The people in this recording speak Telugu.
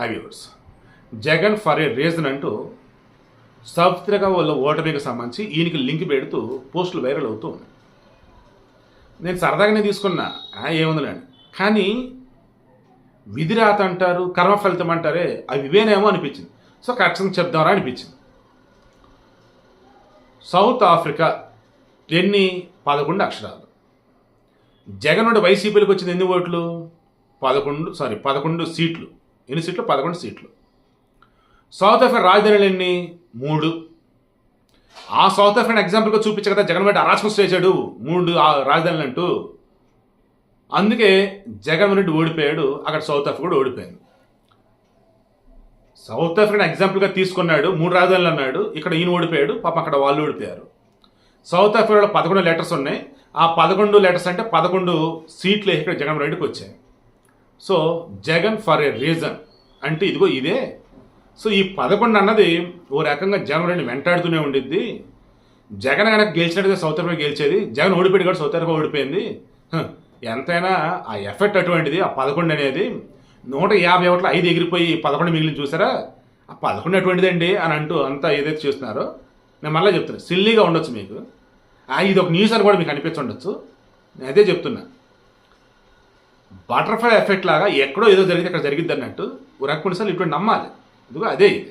Hi viewers Jagan for a reason అంటూ సౌత్ వాళ్ళ ఓటమికి సంబంధించి ఈయనకి లింక్ పెడుతూ పోస్టులు వైరల్ అవుతూ ఉన్నాయి. నేను సరదాగానే తీసుకున్నా. ఏముందిలేండి. కానీ విధిరాత అంటారు కర్మ ఫలితం అంటారే అవి ఇవేనేమో అనిపించింది. సో ఖచ్చితంగా చెప్దామరా అనిపించింది. సౌత్ ఆఫ్రికా ఎన్ని? పదకొండు అక్షరాలు. జగన్ నుండి వైసీపీలకు వచ్చింది ఎన్ని ఓట్లు? పదకొండు సారీ పదకొండు సీట్లు. ఎన్ని సీట్లు? పదకొండు సీట్లు. సౌత్ ఆఫ్రికా రాజధానులు ఎన్ని? మూడు. ఆ సౌత్ ఆఫ్రికన్ ఎగ్జాంపుల్గా చూపించే కదా జగన్ రెడ్డి అరాచకం చేశాడు. మూడు ఆ రాజధానులు అంటూ. అందుకే జగన్ రెడ్డి ఓడిపోయాడు. అక్కడ సౌత్ ఆఫ్రికా కూడా ఓడిపోయింది. సౌత్ ఆఫ్రికన్ ఎగ్జాంపుల్గా తీసుకున్నాడు. మూడు రాజధానులు అన్నాడు. ఇక్కడ ఈయన ఓడిపోయాడు. పాప అక్కడ వాళ్ళు ఓడిపోయారు. సౌత్ ఆఫ్రికాలో పదకొండు లెటర్స్ ఉన్నాయి. ఆ పదకొండు లెటర్స్ అంటే పదకొండు సీట్లు ఇక్కడ జగన్ రెడ్డికి వచ్చాయి. So Jagan for a reason. అంటే ఇదిగో ఇదే. సో ఈ పదకొండు అన్నది ఓ రకంగా జగన్ వెంటాడుతూనే ఉండిద్ది. జగన్ కనుక గెలిచినట్టుగా సౌత్ ఆఫ్రికా గెలిచేది జగన్ ఓడిపోయాడు కూడా సౌత్ ఆఫ్రికా ఓడిపోయింది. ఎంతైనా ఆ ఎఫెక్ట్ అటువంటిది ఆ పదకొండు అనేది నూట యాభై ఒకటి ఐదు ఎగిరిపోయి పదకొండు మిగిలిన చూసారా? ఆ పదకొండు అటువంటిదండి అని అంటూ అంతా ఏదైతే చూస్తున్నారో నేను మళ్ళీ చెప్తున్నాను సిల్లీగా ఉండొచ్చు మీకు. ఇది ఒక న్యూస్ అని కూడా మీకు అనిపించుండొచ్చు నేను అదే చెప్తున్నా. బటర్ఫ్లై ఎఫెక్ట్ లాగా ఎక్కడో ఏదో జరిగింది అక్కడ జరిగిద్ది అన్నట్టు ఓ రకం కొన్నిసార్లు ఇటువంటి నమ్మాలి. ఇదిగో అదే ఇది.